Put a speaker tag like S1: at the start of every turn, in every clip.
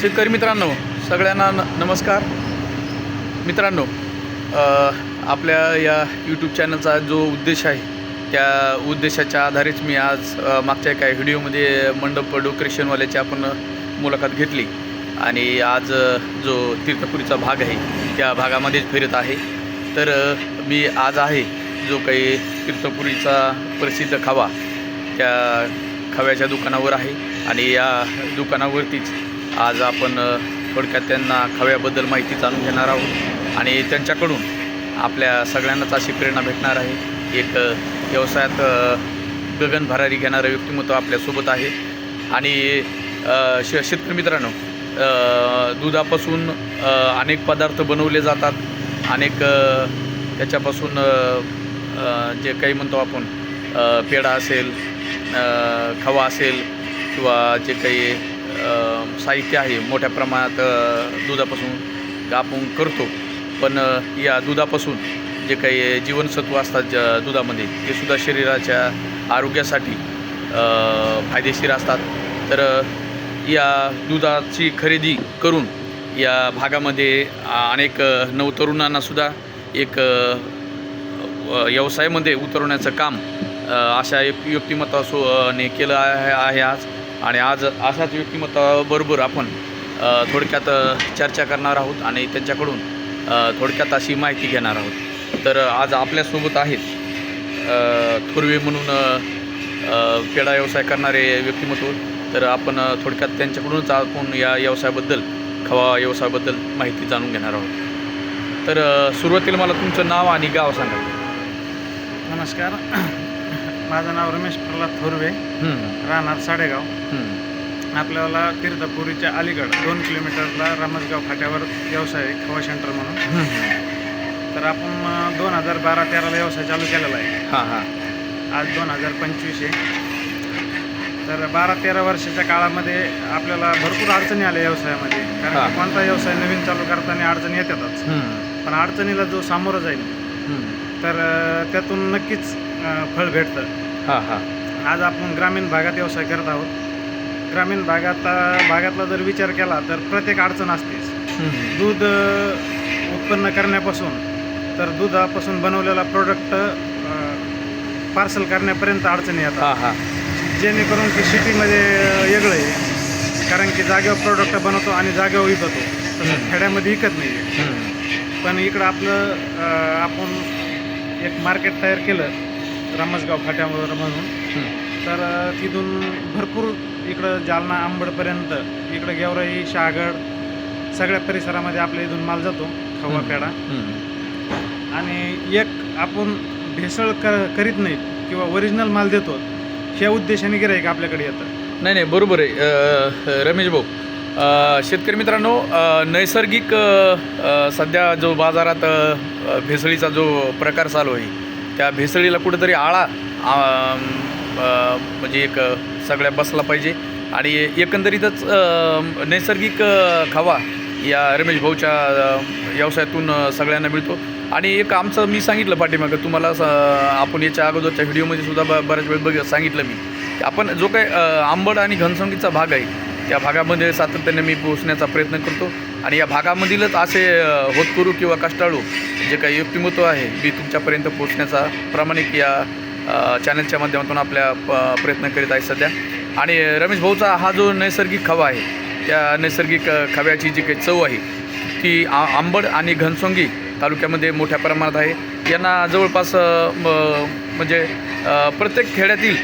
S1: शेतकरी मित्रांनो सगळ्यांना न नमस्कार. मित्रांनो आपल्या या यूट्यूब चॅनलचा जो उद्देश आहे त्या उद्देशाच्या आधारेच मी आज मागच्या एका व्हिडिओमध्ये मंडप डेकोरेशनवाल्याची आपण मुलाखत घेतली. आणि आज जो तीर्थपुरीचा भाग आहे त्या भागामध्येच फिरत आहे. तर मी आज आहे जो काही तीर्थपुरीचा प्रसिद्ध खावा त्या खव्याच्या दुकानावर आहे. आणि या दुकानावरतीच आज आपण थोडक्यात त्यांना खव्याबद्दल माहिती जाणून घेणार आहोत. आणि त्यांच्याकडून आपल्या सगळ्यांनाच अशी प्रेरणा भेटणार आहे. एक व्यवसायात गगन भरारी घेणारं व्यक्तिमत्व आपल्यासोबत आहे. आणि श शेतकरी मित्रांनो दुधापासून अनेक पदार्थ बनवले जातात. अनेक त्याच्यापासून जे काही म्हणतो आपण पेढा असेल खवा असेल किंवा जे काही साहित्य आहे. मोठ्या प्रमाणात दुधापासून आपण करतो. पण या दुधापासून जे काही जीवनसत्व असतात ज दुधामध्ये ते सुद्धा शरीराच्या आरोग्यासाठी फायदेशीर असतात. तर या दुधाची खरेदी करून या भागामध्ये अनेक नवतरुणांनासुद्धा एक व- व्यवसायामध्ये उतरवण्याचं काम अशा एक व्यक्तिमत्वासो केलं आहे आहे आज. आणि आज अशाच व्यक्तिमत्वाबरोबर आपण थोडक्यात चर्चा करणार आहोत आणि त्यांच्याकडून थोडक्यात अशी माहिती घेणार आहोत. तर आज आपल्यासोबत आहेत अ, थोरवे म्हणून पेढा व्यवसाय करणारे व्यक्तिमत्व. तर आपण थोडक्यात त्यांच्याकडूनच आपण या व्यवसायाबद्दल खवा व्यवसायाबद्दल माहिती जाणून घेणार आहोत. तर सुरुवातीला मला तुमचं नाव आणि गाव सांगा.
S2: नमस्कार. माझं नाव रमेश प्रल्हाद थोरवे. राहणार साडेगाव. आपल्याला तीर्थपुरीच्या अलीकड दोन किलोमीटरला रामसगाव फाट्यावर व्यवसाय आहे, खवा सेंटर म्हणून. तर आपण दोन हजार बारा तेराला व्यवसाय चालू केलेला आहे.
S1: हां हां.
S2: आज दोन हजार पंचवीस आहे. तर बारा तेरा वर्षाच्या काळामध्ये आपल्याला भरपूर अडचणी आल्या व्यवसायामध्ये. कारण कोणता व्यवसाय नवीन चालू करताना अडचणी येतातच. पण अडचणीला जो सामोरं जाईल. तर त्यातून नक्कीच फळ भेटतं.
S1: हां हां.
S2: आज आपण ग्रामीण भागात व्यवसाय करत आहोत. ग्रामीण भागात भागातला जर विचार केला तर प्रत्येक अडचण असतेच.
S1: हम्म,
S2: दूध अ, उत्पन्न करण्यापासून तर दुधापासून बनवलेला प्रोडक्ट पार्सल करण्यापर्यंत अडचणी येतात.
S1: हां हां.
S2: जेणेकरून की सिटीमध्ये वेगळं आहे. कारण की जागेवर प्रोडक्ट बनवतो आणि जागेवर विकतो. तसं. खेड्यामध्ये विकत नाही आहे.
S1: हम्म,
S2: पण इकडं आपलं अ, आपण एक मार्केट तयार केलं रामसगाव फाट्यावर म्हणून. तर तिथून भरपूर इकडं जालना अंबडपर्यंत इकडं गेवराई शहागड सगळ्या परिसरामध्ये आपल्या इथून माल जातो खवा
S1: हम्म.
S2: आणि एक आपण भेसळ कर करीत नाही किंवा ओरिजिनल माल देतो ह्या उद्देशाने गिराईक आपल्याकडे येतं
S1: नाही नाही बरोबर आहे रमेश भाऊ शेतकरी मित्रांनो नैसर्गिक सध्या जो बाजारात भेसळीचा जो प्रकार चालू आहे त्या भेसळीला कुठेतरी आळा म्हणजे एक सगळ्या बसला पाहिजे. आणि एकंदरीतच नैसर्गिक खावा या रमेश भाऊच्या व्यवसायातून सगळ्यांना मिळतो. आणि एक आमचं मी सांगितलं पाठीमागं तुम्हाला स- आपण याच्या अगोदरच्या व्हिडिओमध्ये सुद्धा ब बऱ्याच वेळ बघ सांगितलं मी. आपण जो काही आंबड आणि घनसंगीचा भाग आहे त्या भागामध्ये सातत्याने मी पोहोचण्याचा प्रयत्न करतो. आणि या भागामधीलच असे अ, होतकरू किंवा कष्टाळू जे काही युक्तिमत्व आहे मी तुमच्यापर्यंत पोचण्याचा प्रामाणिक या चॅनलच्या माध्यमातून आपल्या प- प्रयत्न करीत आहे सध्या. आणि रमेश भाऊचा हा जो नैसर्गिक खवा आहे त्या नैसर्गिक खव्याची जी काही चव आहे ती आ आंबड आणि घनसोंगी तालुक्यामध्ये मोठ्या प्रमाणात आहे. यांना जवळपास म- म्हणजे प्रत्येक खेड्यातील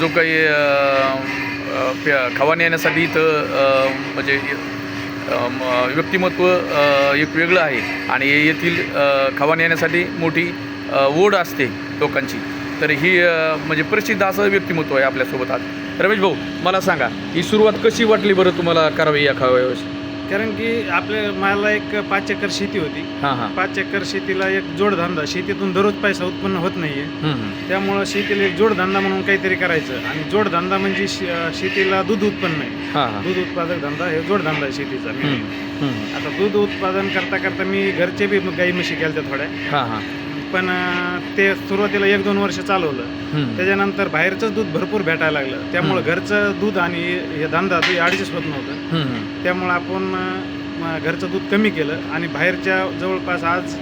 S1: जो काही खवाने येण्यासाठी खवा नेण्यासाठी इथं म्हणजे व्यक्तिमत्व एक वेगळं आहे. आणि येथील अ, येण्यासाठी मोठी ओढ असते लोकांची. तर ही म्हणजे प्रसिद्ध असं व्यक्तिमत्व आहे आपल्यासोबत आज. रमेश भाऊ मला सांगा ही सुरुवात कशी वाटली बरं तुम्हाला करावी या खवा
S2: कारण की आपल्या मला एक पाच एकर शेती होती.
S1: हां हां.
S2: पाच एकर शेतीला एक जोडधंदा शेतीतून दररोज पैसा उत्पन्न होत नाही आहे
S1: हम्म, हम्म.
S2: त्यामुळं शेतीला एक जोडधंदा म्हणून काहीतरी करायचं. आणि जोडधंदा म्हणजे शे- शेतीला दूध उत्पन्न आहे.
S1: हां हां.
S2: दूध उत्पादक धंदा हे जोडधंदा आहे शेतीचा. main.
S1: हम्म, हम्म.
S2: आता दूध उत्पादन करता करता मी घरचे बी गाई म्हशी केल्या थोड्या.
S1: हां हां.
S2: पण ते सुरुवातीला एक दोन वर्ष चालवलं. त्याच्यानंतर बाहेरचंच दूध भरपूर भेटायला लागलं. त्यामुळं घरचं दूध आणि हे धंदा ते ॲडजस्ट होत नव्हतं. त्यामुळं आपण घरचं दूध कमी केलं आणि बाहेरच्या जवळपास आज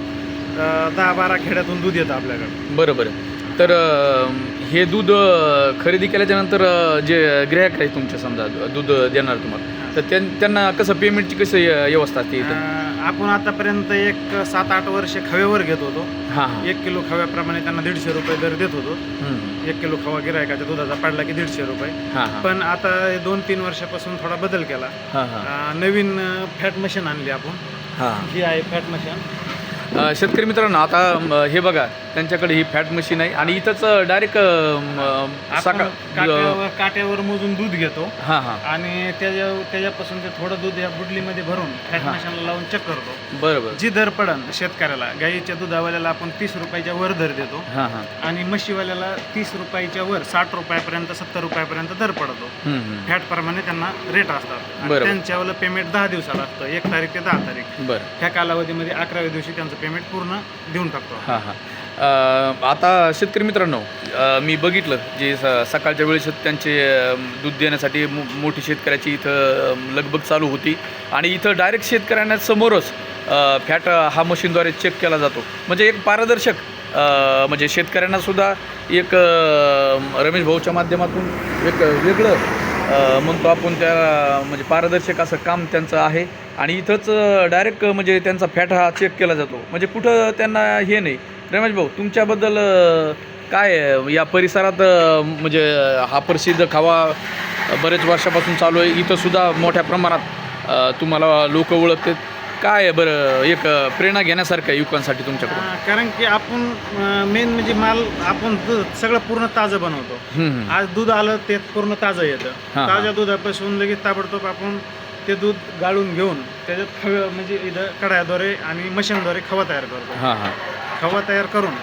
S2: दहा बारा खेड्यातून दूध येतं आपल्याकडं.
S1: बरं बरं तर हे दूध खरेदी केल्याच्यानंतर अं, जे ग्राहक आहे तुमच्या समजा दूध देणार तुम्हाला तर त्यां- त्यांना कसं पेमेंटची कशी व्यवस्था असते
S2: आपण आतापर्यंत एक सात आठ वर्ष खव्यावर घेत होतो.
S1: हां. हां
S2: एक किलो खव्याप्रमाणे त्यांना दीडशे रुपये दर देत होतो.
S1: हम्म.
S2: एक किलो खवा गिरायकाच्या दुधाचा पडला की दीडशे रुपये.
S1: हां हां.
S2: पण आता हे दोन तीन वर्षापासून थोडा बदल केला.
S1: हां हां.
S2: अं, नवीन फॅट मशीन आणली आपण.
S1: हां.
S2: ही आहे फॅट मशीन
S1: अ, शेतकरी मित्रांनो आता म, हे बघा. त्यांच्याकडे ही फॅट मशीन आहे. आणि इथंच डायरेक्ट
S2: आपण काट्यावर काट्यावर मोजून दूध घेतो.
S1: हां हां.
S2: आणि त्याच्या त्याच्यापासून ते थोडं दूध या बुडलीमध्ये भरून फॅट. मशीनला लावून चेक करतो.
S1: बरं बरं
S2: जी दर पडन शेतकऱ्याला गाईच्या दुधावाल्याला आपण तीस रुपयाच्या वर दर देतो.
S1: हां हां.
S2: आणि म्हशीवाल्याला तीस रुपयाच्या वर साठ रुपयापर्यंत सत्तर रुपयापर्यंत दर पडतो. फॅट प्रमाणे त्यांना रेट असतात.
S1: बरोबर.
S2: त्यांच्यावालं पेमेंट दहा दिवसाला असतं. एक तारीख ते दहा तारीख.
S1: बरं.
S2: ह्या कालावधीमध्ये अकराव्या दिवशी त्यांचं पेमेंट पूर्ण देऊन टाकतो
S1: हां हां. आता शेतकरी मित्रांनो मी बघितलं जे स- सकाळच्या वेळेस त्यांचे दूध देण्यासाठी मो- मोठी शेतकऱ्याची इथं लगबग चालू होती. आणि इथं डायरेक्ट शेतकऱ्यांना समोरच फॅट हा मशीनद्वारे चेक केला जातो. म्हणजे एक पारदर्शक म्हणजे शेतकऱ्यांनासुद्धा एक रमेश भाऊच्या माध्यमातून एक वेगळं म्हणतो आपण त्या म्हणजे पारदर्शक असं काम त्यांचं आहे. आणि इथंच डायरेक्ट म्हणजे त्यांचा फॅट हा चेक केला जातो. म्हणजे कुठं त्यांना हे नाही. रमेश भाऊ तुमच्याबद्दल काय? या परिसरात म्हणजे हा प्रसिद्ध खावा बरेच वर्षापासून चालू आहे. इथं सुद्धा मोठ्या प्रमाणात तुम्हाला लोक ओळखतात. काय आहे बरं एक प्रेरणा घेण्यासारखं आहे युवकांसाठी तुमच्याकडून?
S2: अं, कारण की आपण मेन म्हणजे माल आपण सगळं पूर्ण ताजं बनवतो. आज दूध आलं ते पूर्ण ताजं येतं. ताज्या दुधापासून लगेच ताबडतोब आपण ते दूध गाळून घेऊन त्याच्यात खव म्हणजे इथं कढायाद्वारे आणि मशीनद्वारे खवा तयार करतो. खवा तयार करून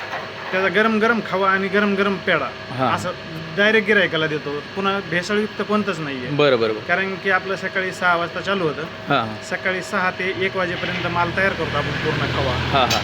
S2: त्याचा गरम गरम खवा आणि गरम गरम पेढा
S1: हा.
S2: असं डायरेक्ट गिरायकाला देतो. पुन्हा भेसळयुक्त कोणतंच नाहीये.
S1: बरं बरं बरं.
S2: कारण की आपलं सकाळी सहा वाजता चालू होतं.
S1: हां.
S2: सकाळी सहा ते एक वाजेपर्यंत माल तयार करतो आपण पूर्ण खवा.
S1: हां हां.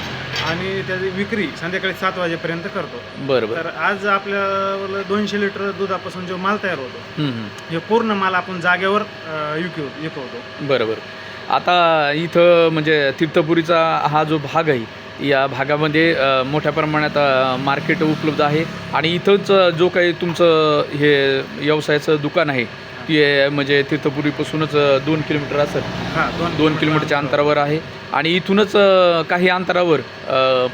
S2: आणि त्याची विक्री संध्याकाळी सात वाजेपर्यंत करतो.
S1: बरं बरं.
S2: तर आज आपल्याला दोनशे लिटर दुधापासून जो माल तयार होतो
S1: हम्म, हम्म.
S2: हे पूर्ण माल आपण जागेवर अं, विकू विकवतो.
S1: बरं बरं. आता इथं म्हणजे तीर्थपुरीचा हा जो भाग आहे या भागामध्ये मोठ्या प्रमाणात मार्केट उपलब्ध आहे. आणि इथंच जो काही तुमचं हे व्यवसायाचं दुकान आहे ते म्हणजे तीर्थपुरीपासूनच दोन किलोमीटर असेल.
S2: हा
S1: दोन किलोमीटरच्या अंतरावर आहे. आणि इथूनच काही अंतरावर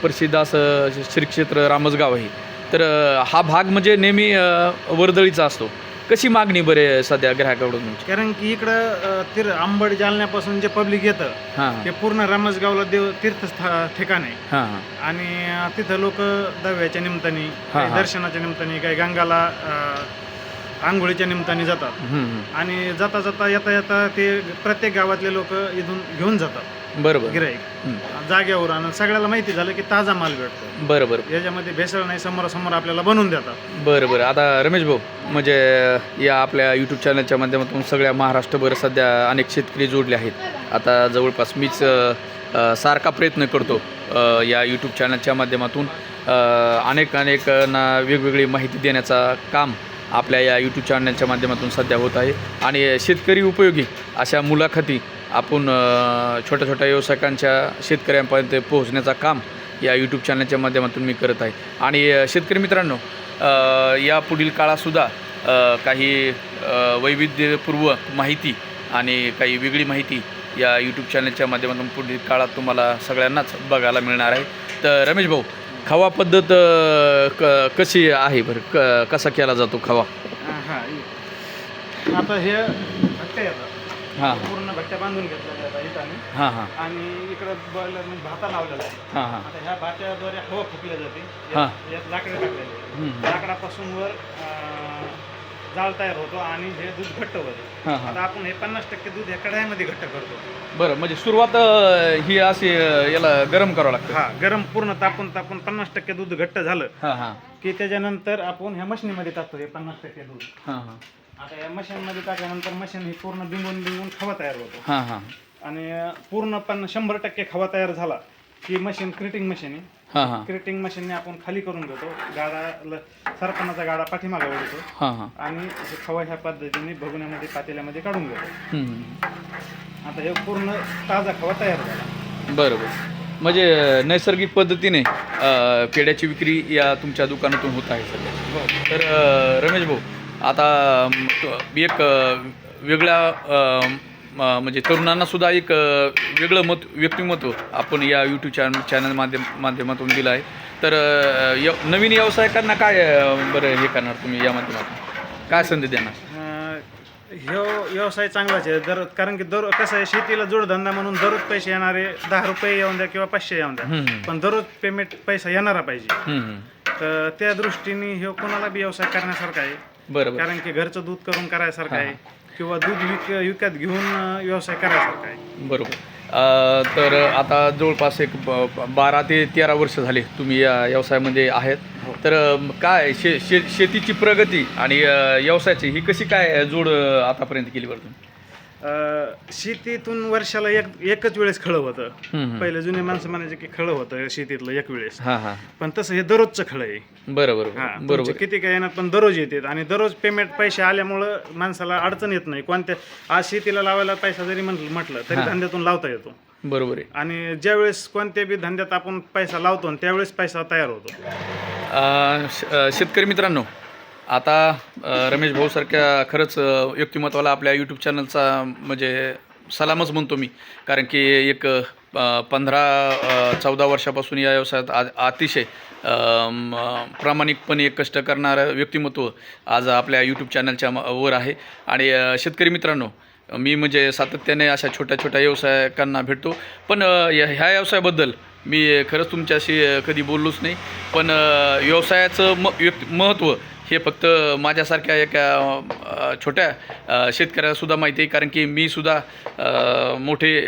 S1: प्रसिद्ध असं श्री क्षेत्र रामसगाव आहे. तर हा भाग म्हणजे नेहमी वर्दळीचा असतो. कशी मागणी बरे सध्या ग्राहकाकडून
S2: कारण की इकडं तीर आंबड जालन्यापासून जे पब्लिक येतं
S1: हां.
S2: ते पूर्ण रामसगावला देव तीर्थस्था ठिकाण आहे.
S1: हां हां.
S2: आणि तिथं लोक दव्याच्या निमित्ताने काही
S1: हा.
S2: दर्शनाच्या निमित्ताने काही गंगाला अं, आंघोळीच्या निमित्ताने जातात.
S1: हम्म, हम्म.
S2: आणि जाता जाता येता येता ते प्रत्येक गावातले लोक इथून घेऊन जातात.
S1: बरोबर.
S2: गिराईक
S1: हम्म.
S2: जाग्यावर आणि सगळ्याला माहिती झालं की ताजा माल भेटतो.
S1: बरं बरं
S2: याच्यामध्ये भेसळ नाही समोरासमोर आपल्याला बनवून देतात.
S1: बरं बरं आता रमेश भाऊ म्हणजे या आपल्या यूट्यूब चॅनलच्या माध्यमातून सगळ्या महाराष्ट्रभर सध्या अनेक शेतकरी जोडले आहेत. आता जवळपास मीच सारखा प्रयत्न करतो या यूट्यूब चॅनलच्या माध्यमातून अनेक अनेकांना वेगवेगळी माहिती देण्याचा काम आपल्या या यूट्यूब चॅनलच्या माध्यमातून सध्या होत आहे. आणि शेतकरी उपयोगी अशा मुलाखती आपण छोट्या छोट्या व्यावसायिकांच्या शेतकऱ्यांपर्यंत पोहोचण्याचं काम या यूट्यूब चॅनलच्या माध्यमातून मी करत आहे. आणि शेतकरी मित्रांनो या पुढील काळातसुद्धा काही वैविध्यपूर्व माहिती आणि काही वेगळी माहिती या यूट्यूब चॅनलच्या माध्यमातून पुढील काळात तुम्हाला सगळ्यांनाच बघायला मिळणार आहे. तर रमेश भाऊ खवा पद्धत क कशी आहे बरं? क कसा केला जातो खवा?
S2: हां आता हे पूर्ण भट्ट्या बांधून घेतलेल्या आहेत
S1: हां हां.
S2: आणि इकडं बॉयलर म्हणजे भाता लावलेला आहे.
S1: हां हां.
S2: आता ह्या भाट्याद्वारे हवा फुकल्या जाते.
S1: हा.
S2: यात- यात लाकडे टाकलेले.
S1: हम्म.
S2: लाकडापासून वर अं, जाळ तयार होतो आणि हे दूध घट्ट होतं.
S1: हां हां.
S2: आता आपण हे पन्नास टक्के दूध या कढाईमध्ये घट्ट करतो.
S1: बरं म्हणजे सुरुवात अ, ही अशी अ, याला गरम करावं लागतं.
S2: हा गरम पूर्ण तापून तापून पन्नास टक्के दूध घट्ट झालं
S1: हां हां.
S2: की त्याच्यानंतर आपण ह्या मशीनीमध्ये टाकतो हे पन्नास टक्के दूध.
S1: हां हां.
S2: आता या मशीनमध्ये टाकल्यानंतर मशीन ही पूर्ण बिंगून बिंगून खवा तयार होतो.
S1: हां हां.
S2: आणि पूर्ण पण शंभर टक्के खवा तयार झाला की मशीन क्रिटिंग मशीन आहे.
S1: हां हां.
S2: क्रिटिंग मशीनने आपण खाली करून घेतो गाडा सरपणाचा गाडा पाठीमागे ओढतो.
S1: हां हां.
S2: आणि हे खवा ह्या पद्धतीने भगुन्यामध्ये पातेल्यामध्ये काढून घेतो
S1: हम्म.
S2: आता हे पूर्ण ताजा खवा तयार झाला.
S1: बरं बरं म्हणजे नैसर्गिक पद्धतीने अं, पेड्याची विक्री या तुमच्या दुकानातून होत आहे सध्या.
S2: हो.
S1: तर अं, रमेश भाऊ आता एक वेगळ्या म्हणजे तरुणांना सुद्धा एक वेगळं मत व्यक्तिमत्व आपण या यूट्यूब चॅनल चॅनल माध्यम माध्यमातून दिलं आहे. तर य नवीन व्यावसायिकांना काय बरं हे करणार तुम्ही या माध्यमातून? काय संधी देणार?
S2: ह्यो व्यवसाय चांगलाच आहे. दर कारण की दर कसं आहे शेतीला जोडधंदा म्हणून दररोज पैसे येणारे दहा रुपये येऊन द्या किंवा पाचशे येऊन द्या. पण दररोज पेमेंट पैसा येणारा पाहिजे. तर त्या दृष्टीने ह्यो कोणाला बी व्यवसाय करण्यासारखा आहे
S1: बरं बरं
S2: कारण की घरचं दूध करून करायसारखं. आहे किंवा दूध विक विकत घेऊन व्यवसाय करायसारखा आहे.
S1: बरोबर. अ, तर आता जवळपास एक बारा ते तेरा वर्ष झाले तुम्ही या व्यवसायामध्ये आहेत.
S2: हो.
S1: तर काय शे शे शेतीची प्रगती आणि व्यवसायाची ही कशी काय जोड आतापर्यंत केली बरं तुम्ही?
S2: शेतीतून वर्षाला एक एकच वेळेस खळं होतं. पहिले जुने माणसं म्हणायचे की खळं होतं शेतीतलं एक वेळेस. पण तसं हे दररोजचं खळं आहे.
S1: बरं बरोबर
S2: हा
S1: बरोबर.
S2: किती काय येणार पण दररोज येतात. आणि दररोज पेमेंट पैसे आल्यामुळं माणसाला अडचण येत नाही. कोणत्या आज शेतीला लावायला पैसा जरी म्हटलं म्हटलं तरी. धंद्यातून लावता येतो.
S1: बरोबर आहे.
S2: आणि ज्यावेळेस कोणत्या बी धंद्यात आपण पैसा लावतो आणि त्यावेळेस पैसा तयार होतो.
S1: शेतकरी मित्रांनो आता रमेश भाऊसारख्या खरंच व्यक्तिमत्वाला आपल्या यूट्यूब चॅनलचा म्हणजे सलामच म्हणतो मी. कारण की एक पंधरा चौदा वर्षापासून या व्यवसायात आ अतिशय प्रामाणिकपणे कष्ट करणारं व्यक्तिमत्व आज आपल्या यूट्यूब चॅनलच्या वर आहे. आणि शेतकरी मित्रांनो मी म्हणजे सातत्याने अशा छोट्या छोट्या व्यवसायकांना भेटतो. पण या- ह्या व्यवसायाबद्दल मी खरंच तुमच्याशी कधी बोललोच नाही. पण व्यवसायाचं म व्यक् महत्त्व हे फक्त माझ्यासारख्या एका छोट्या शेतकऱ्यालासुद्धा माहिती आहे कारण की मी सुद्धा मोठे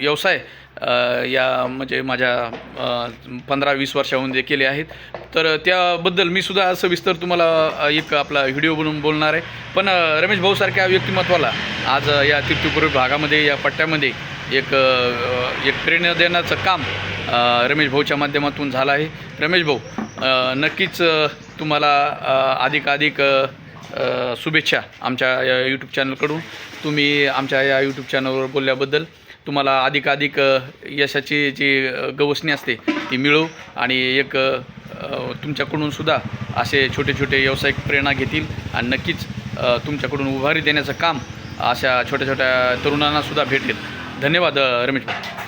S1: व्यवसाय या म्हणजे माझ्या पंधरा वीस वर्षाहून जे केले आहेत. तर त्याबद्दल मी सुद्धा सविस्तर तुम्हाला एक आपला व्हिडिओ बनवून बोलणार आहे. पण रमेश भाऊसारख्या व्यक्तिमत्वाला आज या तीर्थपूर्वी भागामध्ये या पट्ट्यामध्ये एक एक प्रेरणा देण्याचं काम रमेश भाऊच्या माध्यमातून झालं आहे. रमेश भाऊ नक्कीच तुम्हाला अधिकाधिक शुभेच्छा आमच्या या यूट्यूब चॅनलकडून तुम्ही आमच्या या यूट्यूब चॅनलवर बोलल्याबद्दल तुम्हाला अधिकाधिक यशाची जी गवसणी असते ती मिळो आणि एक तुमच्याकडून सुद्धा असे छोटे छोटे व्यावसायिक प्रेरणा घेतील आणि नक्कीच तुमच्याकडून उभारी देण्याचं काम अशा छोट्या छोट्या तरुणांनासुद्धा भेटेल. धन्यवाद रमेश भाई.